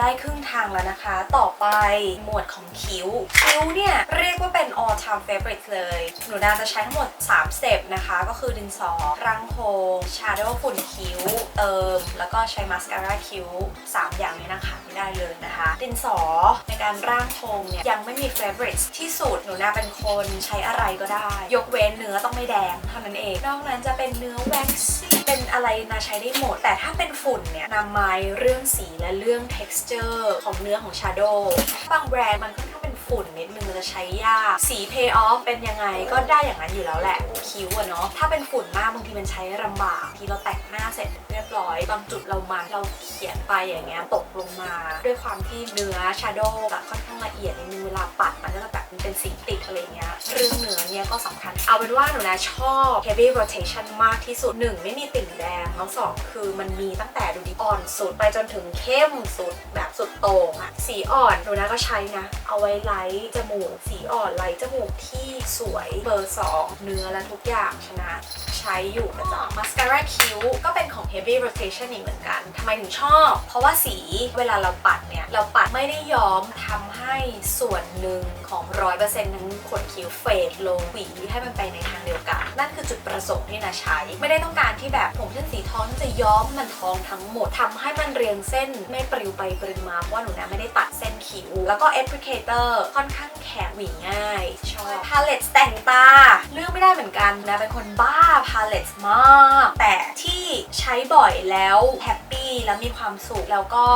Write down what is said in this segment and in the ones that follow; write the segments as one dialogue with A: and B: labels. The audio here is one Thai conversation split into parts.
A: ได้ครึ่งทางแล้วนะคะ ต่อไปหมวดของคิ้ว คิ้วเนี่ย เรียกว่าเป็น all time favorite เลย หนูนาจะใช้ทั้งหมด 3 สเต็ปนะคะ ก็คือดินสอรังโคง shadow ฝุ่นคิ้ว เติม แล้วก็ใช้มาสคาร่าคิ้ว 3 อย่างนี้นะคะไม่ได้เลยนะคะ ดินสอในการร่างโครงเนี่ย ยังไม่มี favorite ที่สุด หนูนาเป็นคนใช้อะไรก็ได้ ยกเว้นเนื้อต้องไม่แดงเท่านั้นเอง นอกนั้นจะเป็นเนื้อแว็กซี่เป็นอะไรนาใช้ได้หมด แต่ถ้าเป็นฝุ่นเนี่ยนำไม้เรื่องสีและเรื่อง texture ของเนื้อของ shadow บางแบรนด์มันค่อน ฝุ่นนิดนึงมันจะใช้ยากสี pay off เป็นยังไงก็ได้อย่างนั้นอยู่แล้วแหละคิ้วอะเนาะถ้าเป็นฝุ่นมากบางทีมันใช้ลำบากทีเราแต่งหน้าเสร็จเรียบร้อยบางจุดเรามาเราเขียนไปอย่างเงี้ยตกลงมา ด้วยความที่เนื้อ shadow แบบค่อนข้างละเอียดนิดนึงเวลาปัดมันก็จะแบบมันเป็นสีติดอะไรเงี้ยเรื่องเนื้อเนี่ยก็สำคัญ เอาเป็นว่าหนูนะชอบ heavy rotation มากที่สุดหนึ่งไม่มีติ่งแดงแล้วสองคือมันมีตั้งแต่ดูดีอ่อนสุดไปจนถึงเข้มสุดแบบสุดโต่งอะสีอ่อนหนูนะก็ใช้นะ เอาไว้ไลท์จมูก สีอ่อนไลท์จมูกที่สวยเบอร์สองเนื้อและทุกอย่างชนะใช้อยู่ประจำมาสคาร่าคิ้วก็เป็นของ heavy rotation อีกเหมือนกันทำไมถึงชอบ เพราะว่าสีเวลาเราปัดเนี่ย เราปัดไม่ได้ย้อมทำให้ส่วนหนึ่งของ 100%ทั้งขนคิ้วเฟดลงหวีให้มันไปในทางเนนั่นคือจุดประสงค์ที่นาใช้ ไม่ได้ต้องการที่แบบผมเส้นสีทองจะย้อมมันทองทั้งหมดทำให้มันเรียงเส้นไม่ปลิวไปปลิวมาเพราะว่าหนูนะไม่ได้ตัดเส้นคิ้ว แล้วก็ applicator ค่อนข้างแข็งหวีง่าย ชอบ palette แต่งตา เลือกไม่ได้เหมือนกันนะเป็นคนบ้า palette มาก แต่ที่ใช้บ่อยแล้วแฮปปี้แล้วมีความสุขแล้วก็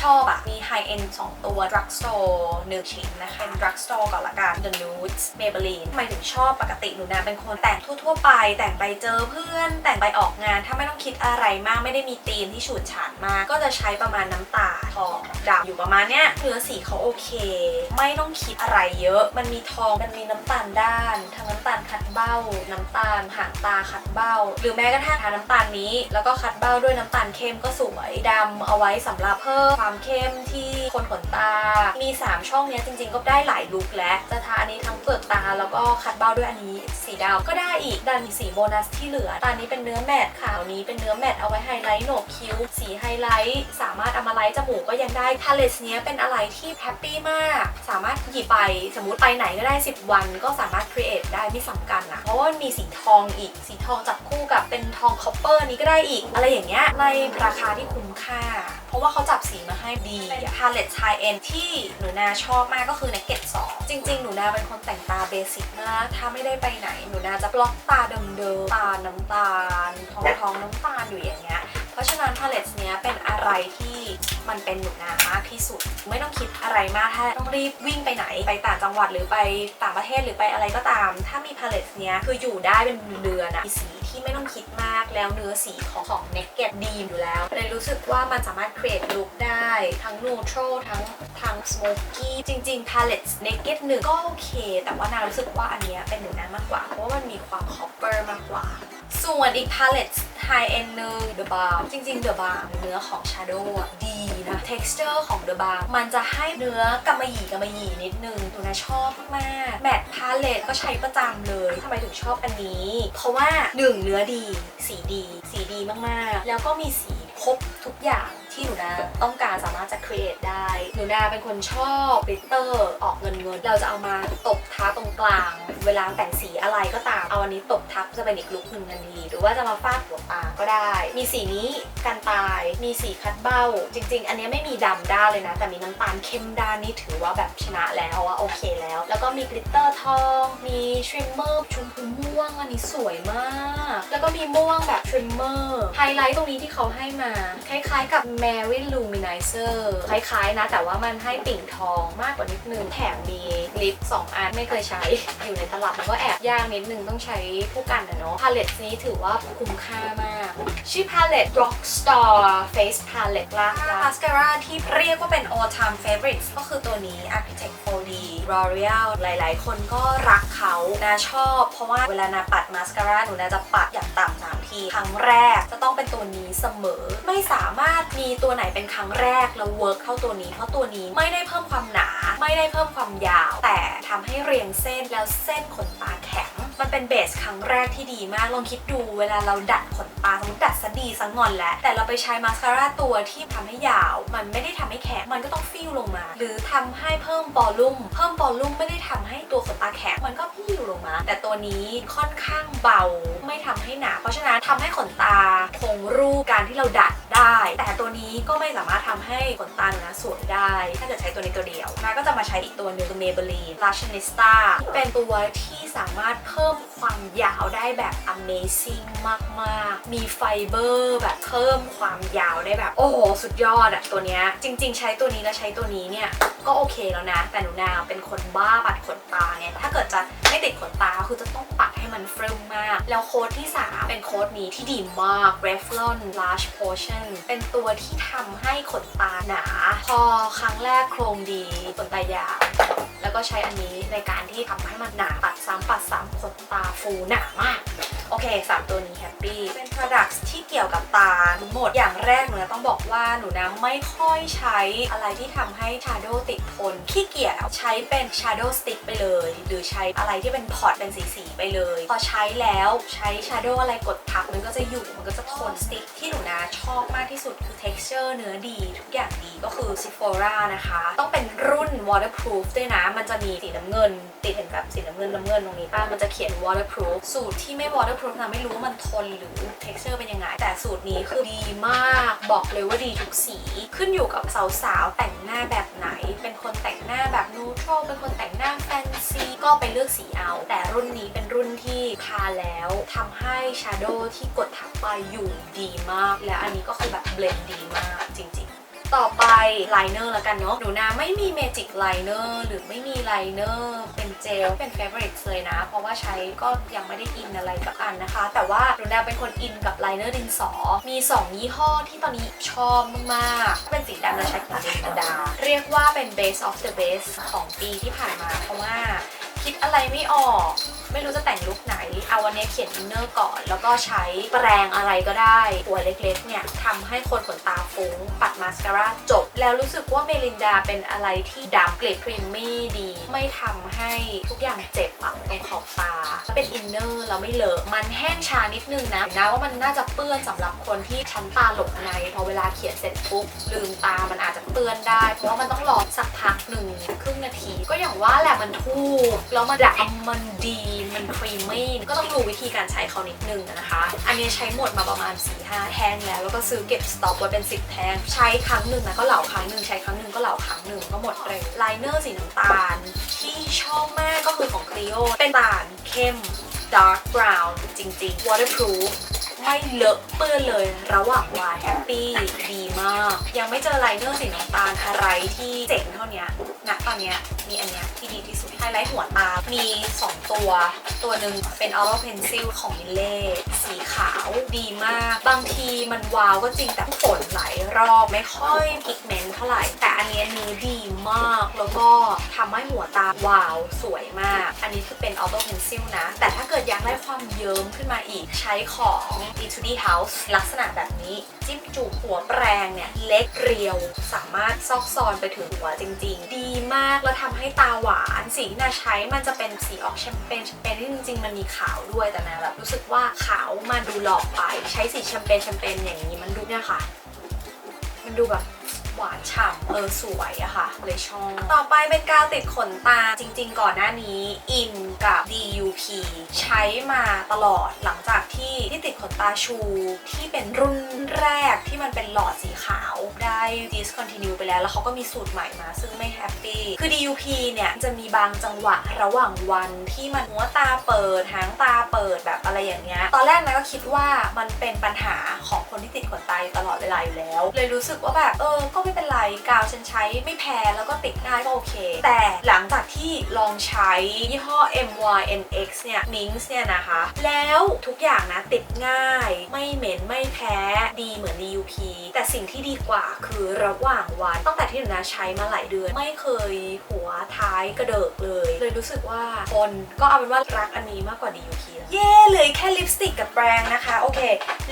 A: ชอบอะมี high end 2ตัว drugstore หนึ่งชิ้นนะคะเป็น drugstore ก่อนละกัน The Nudes Maybelline ทำไมถึงชอบปกติหนูนะเป็นคนแต่งทั่วๆไป แต่งไปเจอเพื่อน แต่งไปออกงานถ้าไม่ต้องคิดอะไรมากไม่ได้มีธีมที่ฉูดฉาดมาก ก็จะใช้ประมาณน้ำตาทองดำอยู่ประมาณเนี้ยเนื้อสีเขาโอเค ไม่ต้องคิดอะไรเยอะ มันมีทองมันมีน้ำตาลด้านทั้งน้ำตาลคัดเบ้า น้ำตาลหางตาคัดเบ้า หรือแม้กระทั่งทาน้ำตาลนี้ แล้วก็คัดเบ้าด้วยน้ำตาลเข้มก็สวยดำเอาไว้สำหรับเพิ่มความเข้มที่คนขนตา มี 3 ช่องเนี้ยจริงๆ ก็ได้หลายลุคแล้วจะทาอันนี้ทั้งเปลือกตาแล้วก็คัดเบ้าด้วยอันนี้สีดำก็ได้อีกดันมีสีโบนัสที่เหลือ ตานี้เป็นเนื้อแมตขาวนี้เป็นเนื้อแมตเอาไว้ไฮไลท์โหนกคิ้ว สีไฮไลท์สามารถเอามาไลท์จมูกก็ยังได้พาเลตเนี้ยเป็นอะไรที่แฮปปี้มาก สามารถหยิบไปสมมติไปไหนก็ได้ 10 วัน ก็สามารถครีเอทได้ไม่สำคัญนะเพราะว่ามันมีสีทองอีกสีทองจับคู่กับเป็นทองคอปเปอร์นี้ก็ได้อีก อะไรอย่างเงี้ยในราคาที่คุ้มค่า เพราะว่าเขาจับสีมาให้ดีพาเลตไฮเอ็นที่หนูนาชอบมากก็คือในเกตส จริง ๆ หนูนาเป็นคนแต่งตาเบสิกมาก ถ้าไม่ได้ไปไหนหนูนาจะบล็อกตาเดิมๆ ตาน้ำตาลทองทองน้ำตาลอยู่อย่างเงี้ย เพราะฉะนั้นพาเลตเนี้ยเป็นอะไรที่มันเป็นหนูนามากที่สุด ไม่ต้องคิดอะไรมากถ้าต้องรีบวิ่งไปไหนไปต่างจังหวัดหรือไปต่างประเทศหรือไปอะไรก็ตาม ถ้ามีพาเลตเนี้ยคืออยู่ได้เป็นเดือนอะมีสี ที่ไม่ต้องคิดมากแล้วเนื้อสีของของเนกเก็ตดีอยู่แล้วเลยรู้สึกว่ามันสามารถ create look ได้ ทั้ง neutral ทั้งทั้ง smoky จริง ๆ palette naked หนึ่งก็โอเค แต่ว่านารู้สึกว่าอันเนี้ยเป็นหนูน้ำมากกว่า เพราะว่ามันมีความ copper มากกว่า ส่วนอีก palette high end หนึ่ง The Balm จริงๆ The Balm เนื้อของ Shadow อะดีนะ texture ของ The Balm มันจะให้เนื้อกำมะหยี่กำมะหยี่นิดนึงตูนะชอบมากแมท palette ก็ใช้ประจำเลยทำไมถึงชอบอันนี้ เพราะว่า 1 เนื้อดี สีดี สีดีมากๆ แล้วก็มีสีครบทุกอย่างที่หนูนาต้องการสามารถจะ create ได้ หนูนาเป็นคนชอบกลิตเตอร์ออกเงินเงิน เราจะเอามาตบท้าตรงกลาง เวลาแต่งสีอะไรก็ตาม เอาอันนี้ตบทับจะเป็นอีกลุคหนึ่งทันที หรือว่าจะมาฟาดหัวปาก็ได้ มีสีนี้กันตาย มีสีคัดเบ้า จริง ๆ อันนี้ไม่มีดำด้านเลยนะ แต่มีน้ำตาลเข้มด้านนี่ถือว่าแบบชนะแล้วว่าโอเคแล้ว แล้วก็มีกลิตเตอร์ทอง มีทริมเมอร์ชมพูม่วงอันนี้สวยมาก แล้วก็มีม่วงแบบทริมเมอร์ ไฮไลท์ตรงนี้ที่เขาให้มา คล้ายๆกับ Mary Luminizer คล้ายๆนะ แต่ว่ามันให้ปิ่งทองมากกว่านิดนึง แถมมีลิป2อันไม่เคยใช้ อยู่ในตลับมันก็แอบยากนิดนึงต้องใช้คู่กันนะเนาะพาเลตนี้ถือว่าคุ้มค่ามาก ชื่อพาเลต Rockstar Face Palette ล่ะมาสคาร่าที่เรียกว่าเป็น all time favorites ก็คือตัวนี้ Architect 4D L'Oreal หลาย ๆ คนก็รักเขานาชอบ เพราะว่าเวลานาปัดมาสคาร่าหนูนาจะปัดอย่างต่ำีครั้งแรกจะต้องเป็นตัวนี้เสมอ ไม่สามารถมีตัวไหนเป็นครั้งแรกแล้วเวิร์กเท่าตัวนี้ เพราะตัวนี้ไม่ได้เพิ่มความหนา ไม่ได้เพิ่มความยาว แต่ทำให้เรียงเส้นแล้วเส้นขนตาแข็ง มันเป็นเบสครั้งแรกที่ดีมากลองคิดดูเวลาเราดัดขนตาสมมติดัดซะดีซะงอนแล้วแต่เราไปใช้มาสคาร่าตัวที่ทำให้ยาว มันไม่ได้ทำให้แข็งมันก็ต้องฟิวลงมา หรือทำให้เพิ่มบอลลุ่มเพิ่มบอลลุ่มไม่ได้ทำให้ตัวขนตาแข็งมันก็ฟิวลงมา แต่ตัวนี้ค่อนข้างเบาไม่ทำให้หนาเพราะฉะนั้นทำให้ขนตาคงรูปการที่เราดัดได้ แต่ตัวนี้ก็ไม่สามารถทำให้ขนตาเนะสวยได้ ถ้าเกิดใช้ตัวนี้ตัวเดียวนาก็จะมาใช้อีกตัวหนึ่ง Maybelline Fashionista เป็นตัวที่สามารถเพิ่มความยาวได้แบบ amazing มากๆ มีไฟเบอร์แบบเพิ่มความยาวได้แบบ โอ้โห สุดยอดอะตัวเนี้ยจริง ๆ ใช้ตัวนี้แล้วใช้ตัวนี้เนี่ย ก็โอเคแล้วนะ แต่หนูนาเป็นคนบ้าปัดขนตาเนี่ยถ้าเกิดจะไม่ติดขนตาคือจะต้องปัด ให้มันเฟรมมาก แล้วโค้ดที่ 3 เป็นโค้ดนี้ที่ดีมาก Revlon Large Potion เป็นตัวที่ทำให้ขนตาหนา พอครั้งแรกโครงดีขนตายาวแล้วก็ใช้อันนี้ในการที่ทำให้มันหนาปัดซ้ำปัดซ้ำขนตาฟูหนามาก โอเค 3 ตัวนี้แฮปปี้เป็น products ที่เกี่ยวกับตาทั้งหมดอย่างแรกหนูนะต้องบอกว่าหนูนะไม่ค่อยใช้อะไรที่ทำให้ shadow ติดทนขี้เกียจใช้เป็น shadow stick ไปเลย หรือใช้อะไรที่เป็นพอร์ตเป็นสีๆไปเลย พอใช้แล้วใช้ shadow อะไรกดทับมันก็จะอยู่มันก็จะทน stick ที่หนูนะชอบมากที่สุดคือ texture เนื้อดีทุกอย่างดีก็คือ Sephora นะคะ ต้องเป็นรุ่น waterproof ด้วยนะ มันจะมีสีน้ำเงิน ติดเห็นแบบสีน้ำเงินน้ำเงินตรงนี้ป้ามันจะเขียน waterproof สูตรที่ไม่ waterproof นะไม่รู้ว่ามันทนหรือ texture เป็นยังไง แต่สูตรนี้คือดีมากบอกเลยว่าดีทุกสี ขึ้นอยู่กับสาวๆ แต่งหน้าแบบไหน เป็นคนแต่งหน้าแบบ neutral เป็นคนแต่งหน้า fancy ก็ไปเลือกสีเอา แต่รุ่นนี้เป็นรุ่นที่ทาแล้วทำให้ shadow ที่กดทับไปอยู่ดีมาก และอันนี้ก็คือแบบเบลนดีมากจริง ต่อไปไลเนอร์แล้วกันเนาะหนูนาไม่มีเมจิกไลเนอร์หรือไม่มีไลเนอร์เป็นเจลเป็นเฟเวอริตเลยนะ เพราะว่าใช้ก็ยังไม่ได้อินอะไรกับอันนะคะ แต่ว่าหนูนาเป็นคนอินกับไลเนอร์ดินสอ มี 2 ยี่ห้อที่ตอนนี้ชอบมากๆ เป็นสีดำและใช้ของลินดา เรียกว่าเป็น base of the base ของปีที่ผ่านมา เพราะว่าคิดอะไรไม่ออก ไม่รู้จะแต่งลุคไหน เอาวันนี้เขียนอินเนอร์ก่อน แล้วก็ใช้แปรงอะไรก็ได้ตัวเล็กๆเนี่ยทำให้คนขนตาฟุ้ง ปัดมาสคาร่าจบ แล้วรู้สึกว่าเมลินดาเป็นอะไรที่ดำเกรดพรีมมี่ดี ไม่ทำให้ทุกอย่างเจ็บอะตรงขอบตา เป็นอินเนอร์แล้วไม่เลอะมันแห้งชานิดนึงนะนะว่ามันน่าจะเปื้อนสำหรับคนที่ชั้นตาหลบในพอเวลาเขียนเสร็จปุ๊บลืมตามันอาจจะเปื้อนได้ เพราะว่ามันต้องรอสักพักหนึ่งครึ่งนาที ก็อย่างว่าแหละมันทูบแล้วมันดำมันดีมันครีมมี่ก็ต้องดูวิธีการใช้เขานิดนึงนะคะ อันนี้ใช้หมดมาประมาณ4-5แท่งแล้ว แล้วก็ซื้อเก็บสต็อกไว้เป็น 10 แท่งใช้ครั้งหนึ่งนะก็เหลาครั้งหนึ่งใช้ครั้งหนึ่งก็เหลาครั้งหนึ่งก็หมดเร็วไลเนอร์สีน้ำตาล ที่ชอบมากก็คือของ Clio เป็นตาลเข้ม dark brown จริงๆ waterproof ไม่เลอะเปื้อนเลยระหว่างวายแฮปปี้ดีมาก ยังไม่เจอไลเนอร์สีน้ำตาลอะไรที่เจ๋งเท่านี้ยณตอนเนี้ยมีอันเนี้ยที่ดีที่สุดไฮไลท์หัวตา มี 2 ตัว ตัวหนึ่งเป็น Auto Pencil ของมิเล่สีขาวดีมาก บางทีมันวาวก็จริงแต่ฝนหลายรอบไม่ค่อยพิกเมนต์เท่าไหร่ แต่อันนี้เนื้อดีมาก แล้วก็ทำให้หัวตาวาวสวยมาก อันนี้คือเป็น Auto Pencil นะ แต่ถ้าเกิดอยากได้ความเยิ้มขึ้นมาอีกใช้ของ Etude House ลักษณะแบบนี้จิ้มจูบหัวแปรงเนี่ยเล็กเรียว สามารถซอกซอนไปถึงหัวจริง ๆ ดีมากแล้วทำให้ตาหวานสีที่นาใช้มันจะเป็นสีออกแชมเปญแชมเปญที่จริงๆ มันมีขาวด้วยแต่นาแบบรู้สึกว่าขาวมาดูหลอกไป ใช้สีแชมเปญแชมเปญอย่างนี้มันดูเนี่ยค่ะ มันดูแบบ หวานฉ่ำเออสวยอะค่ะ เลยชอบ ต่อไปเป็นกาวติดขนตาจริง ๆ ก่อนหน้านี้อินกับ DUP ใช้มาตลอดหลังจากที่ที่ติดขนตาชูที่เป็นรุ่นแรกที่มันเป็นหลอดสีขาวได้ discontinue ไปแล้ว แล้วเขาก็มีสูตรใหม่มา ซึ่งไม่แฮปปี้คือ DUP เนี่ยจะมีบางจังหวะระหว่างวันที่มันหัวตาเปิดหางตาเปิดแบบอะไรอย่างเงี้ยตอนแรกนะก็คิดว่ามันเป็นปัญหาของคนที่ติดขนตาอยู่ตลอดเวลาอยู่แล้ว เลยรู้สึกว่าแบบเออก็ไม่เป็นไรกาวฉันใช้ไม่แพ้แล้วก็ติดง่ายก็โอเค แต่หลังจากที่ลองใช้ยี่ห้อ MYNX เนี่ย Minx เนี่ยนะคะ แล้วทุกอย่างนะติดง่าย ไม่เหม็นไม่แพ้ดีเหมือน DUP แต่สิ่งที่ดีกว่าคือระหว่างวันตั้งแต่ที่หนูนาใช้มาหลายเดือน ไม่เคยหัวท้ายกระเดิกเลย เลยรู้สึกว่าคนก็เอาเป็นว่ารักอันนี้มากกว่า DUP เย่เลยแค่ลิปสติกกับแปรงนะคะ โอเค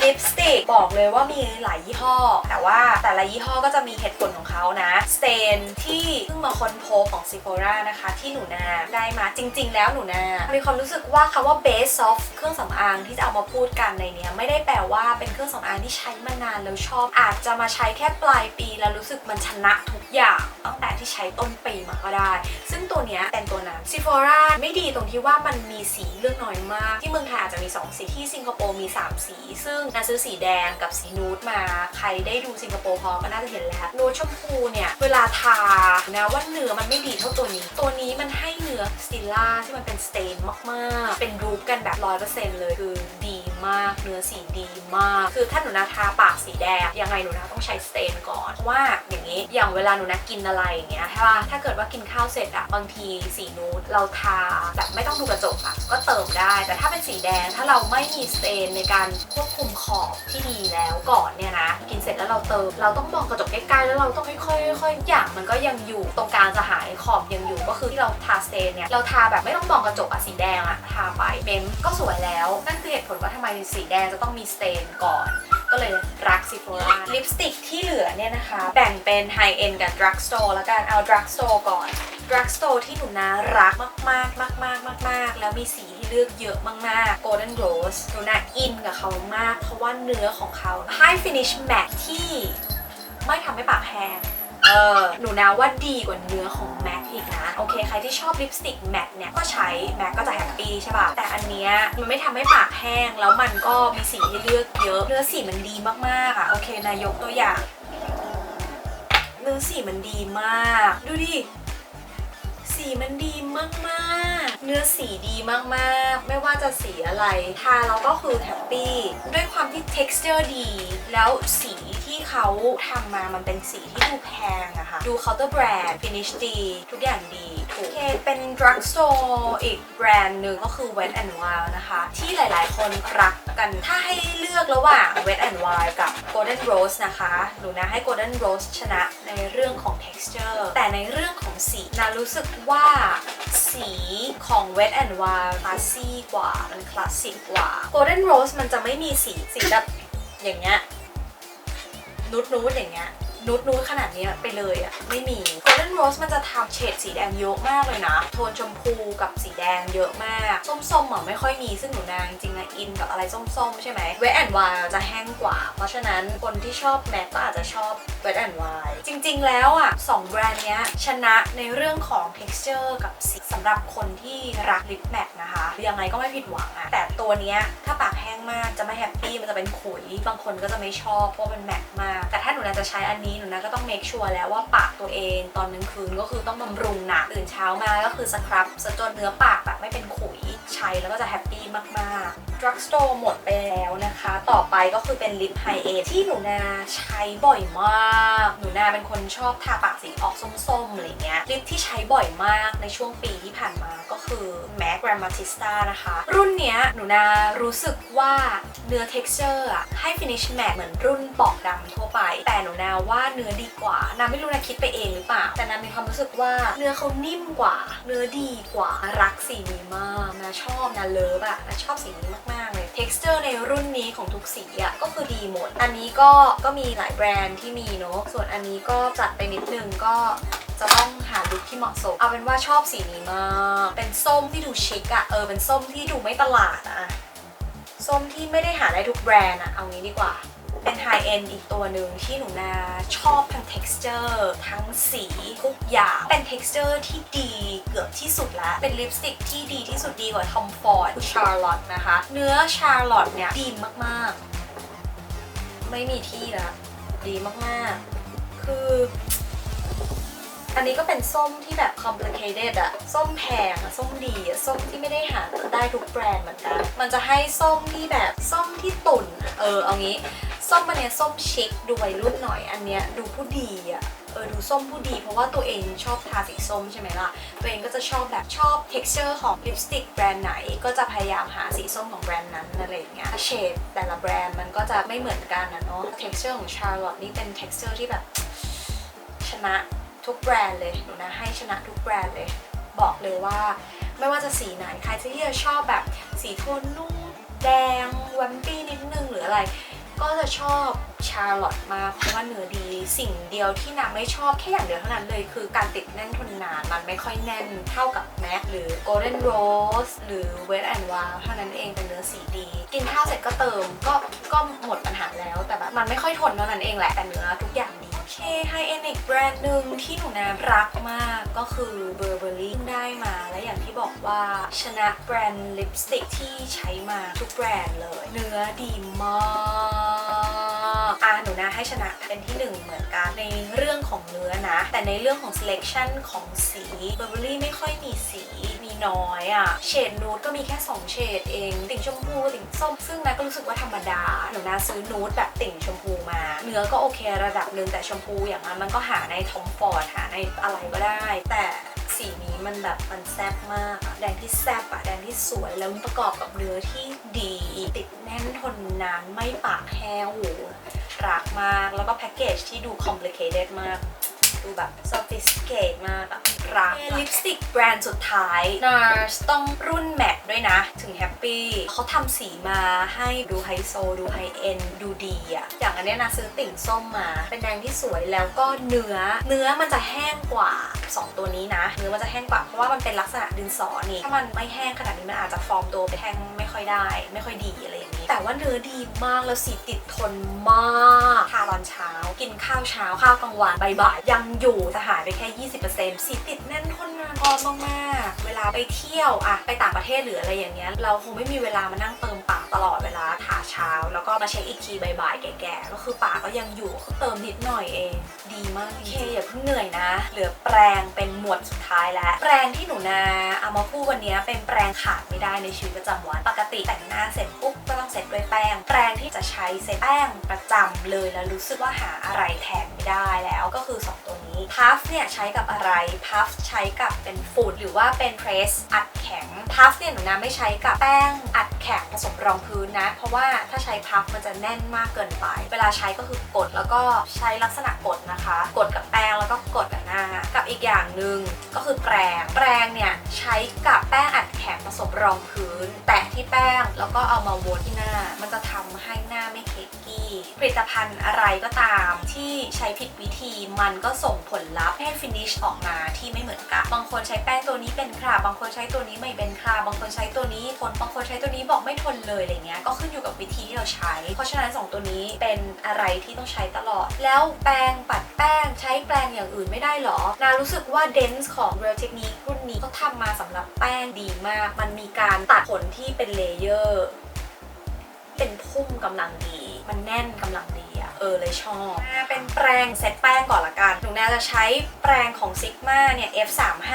A: ลิปสติกบอกเลยว่ามีหลายยี่ห้อ แต่ว่าแต่ละยี่ห้อก็จะมีเหตุผลของเขานะสเตนที่เพิ่งมาค้นพบของ Sephora นะคะที่หนูนาได้มาจริง ๆ แล้วหนูนามีความรู้สึกว่าคำว่า base of เครื่องสำอางที่จะเอามาพูดกันในเนี้ยไม่ได้แปลว่าเป็นเครื่องสำอางที่ใช้มานานแล้วชอบ อาจจะมาใช้แค่ปลายปีแล้วรู้สึกมันชนะทุกอย่างตั้งแต่ที่ใช้ต้นปีมาก็ได้ ซึ่งตัวเนี้ยเป็นตัวนั้น Sephora ไม่ดีตรงที่ว่ามันมีสีเลือกน้อยมาก ที่เมืองไทยอาจจะมี 2 สีที่สิงคโปร์มี 3 สี ซึ่งนาซื้อสีแดงกับสีนูดมา ใครได้ดูสิงคโปร์พอก็น่าจะเห็นแล้วนูชมพูเนี่ย เวลาทานะว่าเนื้อมันไม่ดีเท่าตัวนี้ ตัวนี้มันให้เนื้อสติลล่าที่มันเป็นสเตนมากๆ เป็นรูปกันแบบร้อยเปอร์เซ็นต์เลยคือดีมาก เนื้อสีดีมาก คือถ้าหนูนาทาปากสีแดง ยังไงหนูนาต้องใช้สเตนก่อนเพราะว่าอย่างนี้ อย่างเวลาหนูนากินอะไรอย่างเงี้ยถ้าถ้าเกิดว่ากินข้าวเสร็จอะบางทีสีนูดเราทาแบบไม่ต้องดูกระจกอะก็เติมได้ แต่ถ้าเป็นสีแดงถ้าเราไม่มีสเตนในการควบคุมขอบที่ดีแล้วก่อนเนี่ย แล้วเราเติม เราต้องมองกระจกใกล้ๆ แล้วเราต้องค่อยๆค่อยๆอย่างมันก็ยังอยู่ตรงกลางจะหายขอบยังอยู่ก็คือที่เราทาสเตนเนี่ยเราทาแบบไม่ต้องมองกระจกอะสีแดงอะทาไปเมมก็สวยแล้ว นั่นคือเหตุผลว่าทำไมสีแดงจะต้องมีสเตนก่อนก็เลยรักซิโฟราลิปสติกที่เหลือเนี่ยนะคะ แบ่งเป็นไฮเอ็นกับดรักสโตร์แล้วกันเอาดรักสโตร์ก่อนดรักสโตร์ที่หนูนารักมากๆมากๆมากๆ แล้วมีสี เลือกเยอะมากๆ Golden Rose หนูนาอินกับเขามาก เพราะว่าเนื้อของเขา High Finish Matte ที่ไม่ทำให้ปากแห้งเออหนูนาว่าดีกว่าเนื้อของแม็กอีกนะ โอเค ใครที่ชอบลิปสติกแม็กเนี่ย ก็ใช้แม็กก็จะแฮปปี้ใช่ป่ะ แต่อันเนี้ยมันไม่ทำให้ปากแห้ง แล้วมันก็มีสีให้เลือกเยอะเนื้อสีมันดีมากๆอะ โอเคนายกตัวอย่างเนื้อสีมันดีมาก ดูดิ สีมันดีมากๆ เนื้อสีดีมากๆ ไม่ว่าจะสีอะไร ทาแล้วก็คือแฮปปี้ ด้วยความที่ texture ดี แล้วสีที่เขาทำมามันเป็นสีที่ดูแพงอะค่ะ ดู counter brand finish ดี ทุกอย่างดีถูกโอเคเป็น drug store อีกแบรนด์หนึ่งก็คือ Wet n Wild นะคะ ที่หลายๆ คนรักกันถ้าให้เลือกระหว่าง Wet n Wild กับ Golden Rose นะคะหนูนะให้ Golden Rose ชนะในเรื่องของ texture แต่ในเรื่องของสีนารู้สึกว่าสีของ Wet n Wild คลาสซี่กว่า มันคลาสสิกกว่า Golden Rose มันจะไม่มีสีสีแบบอย่างเงี้ยนูดนูดอย่างเงี้ย นูดนูดขนาดนี้ไปเลยอะไม่มี Golden Rose มันจะทำเฉดสีแดงเยอะมากเลยนะ โทนชมพูกับสีแดงเยอะมาก ส้มๆอะไม่ค่อยมีซึ่งหนูนางจริงนะอินกับอะไรส้มๆ ใช่ไหม Wet n Wild จะแห้งกว่า เพราะฉะนั้นคนที่ชอบแมทก็อาจจะชอบ Wet n Wild จริง ๆ แล้วอะสองแบรนด์เนี้ยชนะในเรื่องของ texture กับสีสำหรับคนที่รักลิปแมทนะคะ ยังไงก็ไม่ผิดหวังอะแต่ตัวเนี้ยถ้าปากแห้งมากจะไม่แฮปปี้มันจะเป็นขุยบางคนก็จะไม่ชอบเพราะมันแมทมาก แต่ถ้าหนูนางจะใช้อันนี้หนูนะก็ต้องเมคชัวร์แล้วว่าปากตัวเองตอนกลางคืนก็คือต้องบำรุงหนักตื่นเช้ามาก็คือสครับซะจนเนื้อปากแบบไม่เป็นขุยใช้แล้วก็จะแฮปปี้มากๆ drug store หมดไปแล้วนะคะ ต่อไปก็คือเป็นลิปไฮเอทที่หนูนาใช้บ่อยมาก หนูนาเป็นคนชอบทาปากสีออกส้มๆอะไรเงี้ย ลิปที่ใช้บ่อยมากในช่วงปีที่ผ่านมาก็คือ MAC Grammatista นะคะ รุ่นเนี้ยหนูนารู้สึกว่าเนื้อ texture อะให้ finish matte เหมือนรุ่นปอกดำทั่วไป แต่หนูนาว่าเนื้อดีกว่า นาไม่รู้นาคิดไปเองหรือเปล่า แต่นามีความรู้สึกว่าเนื้อเขานิ่มกว่า เนื้อดีกว่า รักสีนี้มาก นาชอบ นาเลิฟอะนาชอบสีนี้มากๆเลย texture ในรุ่นนี้ของทุกสีอะก็คือดีหมด อันนี้ก็ก็มีหลายแบรนด์ที่มีเนาะ ส่วนอันนี้ก็จัดไปนิดนึงก็จะต้องหาลุคที่เหมาะสม เอาเป็นว่าชอบสีนี้มาก เป็นส้มที่ดูชิคอะเออ เป็นส้มที่ดูไม่ตลาดอะส้มที่ไม่ได้หาได้ทุกแบรนด์อะเอางี้ดีกว่า เป็นไฮเอ็นอีกตัวหนึ่งที่หนูนาชอบทั้ง texture ทั้งสีทุกอย่าง เป็น texture ที่ดีเกือบที่สุดล้วเป็นลิปสติกที่ดีที่สุดดีกว่า Tom Ford Charlotte นะคะ เนื้อ Charlotte เนี่ยดีมากๆ ไม่มีที่ละดีมากๆ คืออันนี้ก็เป็นส้มที่แบบ complicated อะส้มแพงอะส้มดีอะส้มที่ไม่ได้หาได้ทุกแบรนด์เหมือนกัน มันจะให้ส้มที่แบบส้มที่ตุ่น เออเอางี้ ส้มอันเนี้ยส้มชิคดูวัยรุ่นหน่อยอันเนี้ยดูผู้ดีอะเออดูส้มผู้ดีเพราะว่าตัวเองชอบทาสีส้มใช่ไหมล่ะ ตัวเองก็จะชอบแบบชอบ texture ของลิปสติกแบรนด์ไหน ก็จะพยายามหาสีส้มของแบรนด์นั้นอะไรอย่างเงี้ยเฉดแต่ละแบรนด์มันก็จะไม่เหมือนกันนะเนาะ texture ของ Charlotte นี่เป็น texture ที่แบบ ชนะทุกแบรนด์เลยหนูนะให้ชนะทุกแบรนด์เลย บอกเลยว่า ไม่ว่าจะสีไหนใครที่จะชอบแบบสีโทนนุ่มแดงแวมปี้นิดนึงหรืออะไร ก็จะชอบชาร์ลอตมากเพราะว่าเนื้อดี สิ่งเดียวที่นางไม่ชอบแค่อย่างเดียวเท่านั้นเลย คือการติดแน่นทนนานมันไม่ค่อยแน่นเท่ากับแม็กหรือ Golden Rose หรือ Wet and Wild เท่านั้นเองเป็นเนื้อสีดี กินข้าวเสร็จก็เติมก็ก็หมดปัญหาแล้ว แต่แบบมันไม่ค่อยทนเท่านั้นเองแหละแต่เนื้อทุกอย่างดีโอเคไฮเอ็นอีกแบรนด์หนึ่งที่หนูนารักมากก็คือ Burberry ได้มาและอย่างที่บอกว่าชนะแบรนด์ลิปสติกที่ใช้มาทุกแบรนด์เลย เนื้อดีมาก ให้ชนะเป็นที่หนึ่งเหมือนกันในเรื่องของเนื้อนะ แต่ในเรื่องของ selection ของสี Burberry ไม่ค่อยมีสีมีน้อยอะ่ะเฉดนูดก็มีแค่ 2 เฉดเอง ติ่งชมพูติ่งส้ม ซึ่งนาก็รู้สึกว่าธรรมดาหนูนาซื้อนูดแบบติ่งชมพูมา เนื้อก็โอเคระดับหนึ่งแต่ชมพูอย่างนั้นมันก็หาในทอมฟอร์ดหาในอะไรก็ได้ แต่ สีนี้มันแบบมันแซ่บมากอะแดงที่แซ่บอะแดงที่สวยแล้วประกอบกับเนื้อที่ดี ติดแน่นทนนานไม่ปากแห้งโหรักมากแล้วก็แพ็กเกจที่ดูคอมพลีเคทมาก ดูแบบ sophisticated มากอะรักลิปสติกแบรนด์สุดท้าย NARS ต้องรุ่นแมทด้วยนะ ถึงแฮปปี้เขาทำสีมาให้ดูไฮโซ ดูไฮเอ็นดูดีอะอย่างอันเนี้ยนะซื้อติ่งส้มมา เป็นแดงที่สวยแล้วก็เนื้อ เนื้อมันจะแห้งกว่า 2 ตัวนี้นะ เนื้อมันจะแห้งกว่าเพราะว่ามันเป็นลักษณะดินสอนี่ถ้ามันไม่แห้งขนาดนี้มันอาจจะฟอร์มตัวไปนแห้งไม่ค่อยได้ ไม่ค่อยดีอะไรอย่างนี้ แต่ว่าเนื้อดีมากแล้วสีติดทนมากทาตอนเช้า กินข้าวเช้าข้าวกลางวันบ่ายๆยังอยู่แต่หายไปแค่ 20%สีติดแน่นทนนานพอมากๆเวลาไปเที่ยวอะไปต่างประเทศหรืออะไรอย่างเงี้ยเราคงไม่มีเวลามานั่งเติมปาก ตลอดเวลาทาเช้า แล้วก็มาเช็คอีกทีบ่ายๆ แก่ๆ ก็คือปากก็ยังอยู่ก็เติมนิดหน่อยเอง ดีมากโอเคอย่าเพิ่งเหนื่อยนะ เหลือแปรงเป็นหมวดสุดท้ายแล้ว แปรงที่หนูนาเอามาพูดวันนี้เป็นแปรงขาดไม่ได้ในชีวิตประจำวัน ปกติแต่งหน้าเสร็จปุ๊บก็ต้องเสร็จด้วยแป้ง แปรงที่จะใช้เซตแป้งประจำเลยแล้วรู้สึกว่าหาอะไรแทน ได้แล้วก็คือ 2 ตัวนี้พัฟเนี่ยใช้กับอะไรพัฟใช้กับเป็นฝุ่นหรือว่าเป็นเพรสอัดแข็งพัฟเนี่ยหนูนาไม่ใช้กับแป้งอัดแข็งผสมรองพื้นนะ เพราะว่าถ้าใช้พัฟมันจะแน่นมากเกินไป เวลาใช้ก็คือกดแล้วก็ใช้ลักษณะกดนะคะ กดกับแป้งแล้วก็กดกับหน้า กับอีกอย่างหนึ่งก็คือแปรงแปรงเนี่ยใช้กับแป้งอัดแข็งผสมรองพื้น แตะที่แป้งแล้วก็เอามาวนที่หน้า มันจะทำให้หน้า ผลิตภัณฑ์อะไรก็ตามที่ใช้ผิดวิธีมันก็ส่งผลลัพธ์ให้ฟินิชออกมาที่ไม่เหมือนกัน บางคนใช้แป้งตัวนี้เป็นคราบบางคนใช้ตัวนี้ไม่เป็นคราบบางคนใช้ตัวนี้ทนบางคนใช้ตัวนี้บอกไม่ทนเลยอะไรเงี้ยก็ขึ้นอยู่กับวิธีที่เราใช้ เพราะฉะนั้นสองตัวนี้เป็นอะไรที่ต้องใช้ตลอด แล้วแปรงปัดแป้งใช้แปรงอย่างอื่นไม่ได้หรอนารู้สึกว่า Dance ของ Real Technique รุ่นนี้ก็ทำมาสำหรับแป้งดีมาก มันมีการตัดขนที่เป็นเลเยอร์ เป็นพุ่มกำลังดี มันแน่นกำลังดีอะเออเลยชอบเป็นแปรงเซตแป้งก่อนละกันหนูแนจะใช้แปรงของ Sigma เนี่ย F35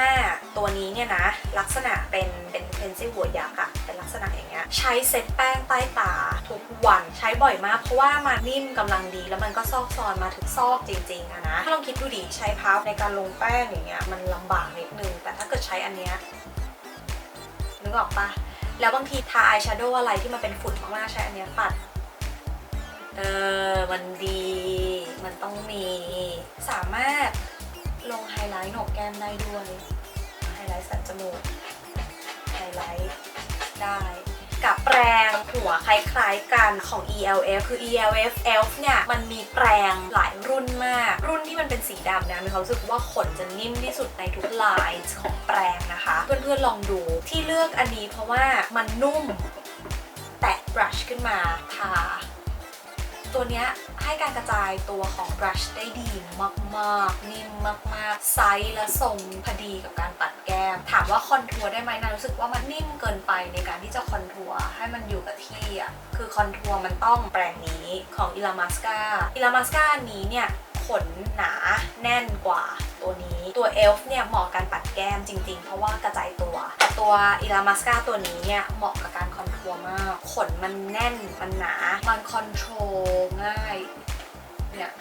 A: ตัวนี้เนี่ยนะ ลักษณะเป็นเป็นเพนซิลหัวยักษ์อะเป็นลักษณะอย่างเงี้ยใช้เซตแป้งใต้ตาทุกวันใช้บ่อยมากเพราะว่ามันนิ่มกำลังดีแล้วมันก็ซอกซอนมาถึงซอกจริงๆอะนะถ้าลองคิดดูดิใช้พับในการลงแป้งอย่างเงี้ยมันลำบากนิดนึงแต่ถ้าเกิดใช้อันเนี้ยนึกออกปะ แล้วบางทีทาอายแชโดว์อะไรที่มันเป็นฝุ่นมากๆใช้อันเนี้ยปัด เออ มันดี มันต้องมี สามารถลงไฮไลท์หนกแก้มได้ด้วย ไฮไลท์สันจมูก ไฮไลท์ได้ กับแปรงหัวคล้ายๆกันของ ELF คือ ELF Elf เนี่ยมันมีแปรงหลายรุ่นมาก รุ่นที่มันเป็นสีดำเนี่ยมีความรู้สึกว่าขนจะนิ่มที่สุดในทุกลายของแปรงนะคะ เพื่อนๆลองดูที่เลือกอันนี้เพราะว่ามันนุ่มแตะบรัชขึ้นมาทา ตัวเนี้ยให้การกระจายตัวของบรัชได้ดีมากๆ นิ่มมากๆ ไซส์และทรงพอดีกับการปัดแก้ม ถามว่าคอนทัวร์ได้ไหมนารู้สึกว่ามันนิ่มเกินไปในการที่จะคอนทัวร์ให้มันอยู่กับที่อะคือคอนทัวร์มันต้องแปรงนี้ของ i l a m a s c a i l a m a s c a นี้เนี่ย ขนหนาแน่นกว่าตัวนี้ตัวเอลฟ์เนี่ยเหมาะกับการปัดแก้มจริงๆ เพราะว่ากระจายตัวแต่ตัวอิลามาสกาตัวนี้เนี่ยเหมาะกับการคอนทัวร์มาก ขนมันแน่นมันหนา มันคอนโทรลง่ายเนี่ย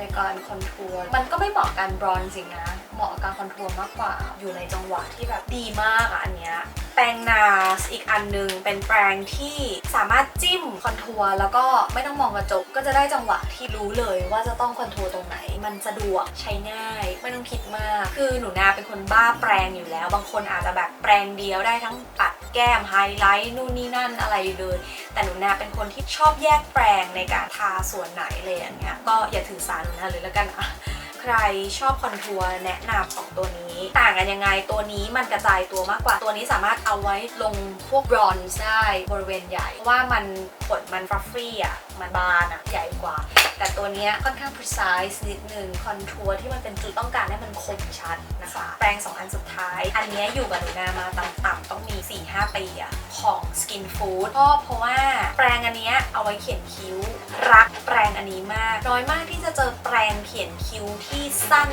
A: ในการคอนทัวร์มันก็ไม่เหมาะกับการบรอนซ์สินะเหมาะกับการคอนทัวร์มากกว่า อยู่ในจังหวะที่แบบดีมากอะอันเนี้ยแปรงนาสอีกอันหนึงเป็นแปรงที่สามารถจิ้มคอนทัวร์แล้วก็ไม่ต้องมองกระจกก็จะได้จังหวะที่รู้เลยว่าจะต้องคอนทัวร์ตรงไหน มันสะดวกใช้ง่าย ไม่ต้องคิดมาก คือหนูนาเป็นคนบ้าแปรงอยู่แล้ว บางคนอาจจะแบบแปรงเดียวได้ทั้งปัด แก้มไฮไลท์นู่นนี่นั่นอะไรเลย แต่หนูนาเป็นคนที่ชอบแยกแปรงในการทาส่วนไหนเลยอย่างเงี้ยก็อย่าถือสาหนูนาเลยแล้วกันอะใครชอบคอนทัวร์แนะนำสองตัวนี้ ต่างกันยังไงตัวนี้มันกระจายตัวมากกว่าตัวนี้สามารถเอาไว้ลงพวกบรอนซ์ได้บริเวณใหญ่ เพราะว่ามันขนมันฟรัฟฟี่อะมันบานอะใหญ่กว่า แต่ตัวเนี้ยค่อนข้าง precise นิดนึงคอนทัวร์ที่มันเป็นจุดต้องการให้มันคมชัดนะคะ แปรงสองอันสุดท้าย อันนี้อยู่กับหนูนามาต่ำๆต้ง มี4-5ปีอะ ของ Skin Food เพราะเพราะว่าแปรงอันนี้เอาไว้เขียนคิ้ว รักแปรงอันนี้มาก น้อยมากที่จะเจอแปรงเขียนคิ้วที่สั้น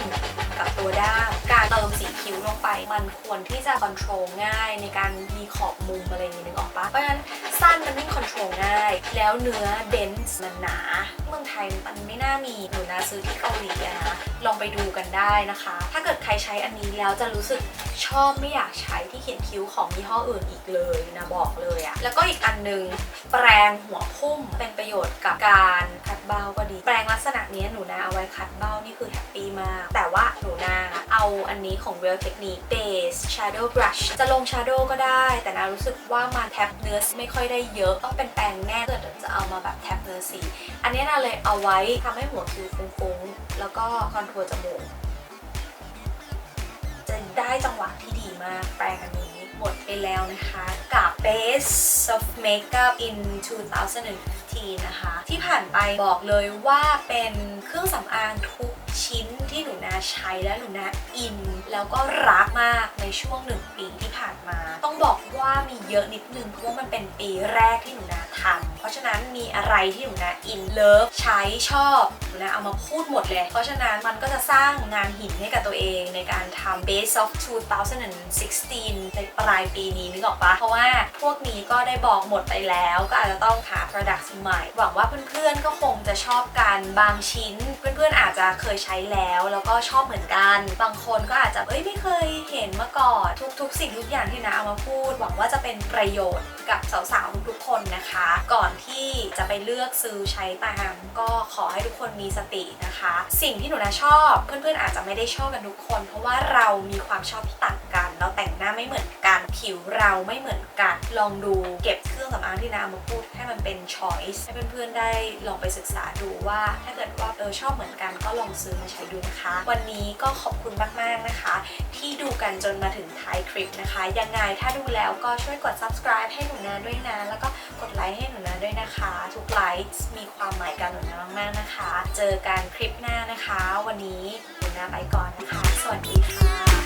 A: กับตัวด้ามการเติมสีคิ้วลงไป มันควรที่จะคอนโทรลง่ายในการมีขอบมุมอะไรอย่างนี้นึกออกปะเพราะฉะนั้นสั้นมันยิ่คอนโทรลง่าย แล้วเนื้อเดนส์มันหนา เมืองไทยมันไม่น่ามีหนูนาซื้อที่เกาหลีนะลองไปดูกันได้นะคะ ถ้าเกิดใครใช้อันนี้แล้วจะรู้สึกชอบไม่อยากใช้ที่เขียนคิ้วของยี่ห้ออื่นอีกเลยนะบอกเลยอะแล้วก็อีกอันหนึงแปรงหัวพุ่มเป็นประโยชน์กับการคัดเบ้าก็ดี แปรงลักษณะนี้หนูนาเอาไว้คัดเบ้านี่คือแฮปปี้มาก แต่ว่าหนูนาเอาอันนี้ของ Real Technique Base Shadow Brush จะลง Shadow ก็ได้ แต่นารู้สึกว่ามันแท็บเนื้อไม่ค่อยได้เยอะ ต้องเป็นแปรงแน่เกิดจะเอามาแบบแท็บเนื้อสี อันนี้นาเลยเอาไว้ทำให้หัวคิ้วฟุ้งๆ แล้วก็คอนทัวร์จมูกจะได้จังหวะที่ดีมากแปรงอันนี้ หมดไปแล้วนะคะกับ Base of Makeup in 2015 นะคะ ที่ผ่านไปบอกเลยว่าเป็นเครื่องสำอางทุกชิ้น ที่หนูนาใช้และหนูนาอิน แล้วก็รักมากในช่วงหนึ่งปีที่ผ่านมา ต้องบอกว่ามีเยอะนิดนึงเพราะว่ามันเป็นปีแรกที่หนูนาทำเพราะฉะนั้นมีอะไรที่หนูนาอินเลิฟใช้ชอบหนูนาเอามาพูดหมดเลย เพราะฉะนั้นมันก็จะสร้างงานหินให้กับตัวเองในการทำ Base of 2016 ในปลายปีนี้นึกออกปะเพราะว่าพวกนี้ก็ได้บอกหมดไปแล้ว ก็อาจจะต้องหา product ใหม่ หวังว่าเพื่อนๆก็คงจะชอบกันบางชิ้น เพื่อนๆอาจจะเคยใช้แล้วแล้วก็ชอบเหมือนกัน บางคนก็อาจจะเอ้ยไม่เคยเห็นมาก่อนทุก ๆ สิ่งทุกอย่างที่นะเอามาพูด หวังว่าจะเป็นประโยชน์ กับสาวๆทุกๆคนนะคะ ก่อนที่จะไปเลือกซื้อใช้ตามก็ขอให้ทุกคนมีสตินะคะ สิ่งที่หนูนะชอบเพื่อนๆอาจจะไม่ได้ชอบกันทุกคน เพราะว่าเรามีความชอบที่ต่างกัน เราแต่งหน้าไม่เหมือนกัน ผิวเราไม่เหมือนกัน ลองดูเก็บเครื่องสำอางที่นาเอามาพูดให้มันเป็น choice ให้เพื่อนๆได้ลองไปศึกษาดูว่าถ้าเกิดว่าเออชอบเหมือนกันก็ลองซื้อมาใช้ดูนะคะ วันนี้ก็ขอบคุณมากๆนะคะ ที่ดูกันจนมาถึงท้ายคลิปนะคะ ยังไงถ้าดูแล้วก็ช่วยกด subscribe ให้หนูนูนาด้วยนะ แล้วก็กดไลค์ให้หนูนาด้วยนะคะ ทุกไลค์มีความหมายกับหนูนามากๆนะคะ เจอกันคลิปหน้านะคะ วันนี้หนูนาไปก่อนนะคะ สวัสดีค่ะ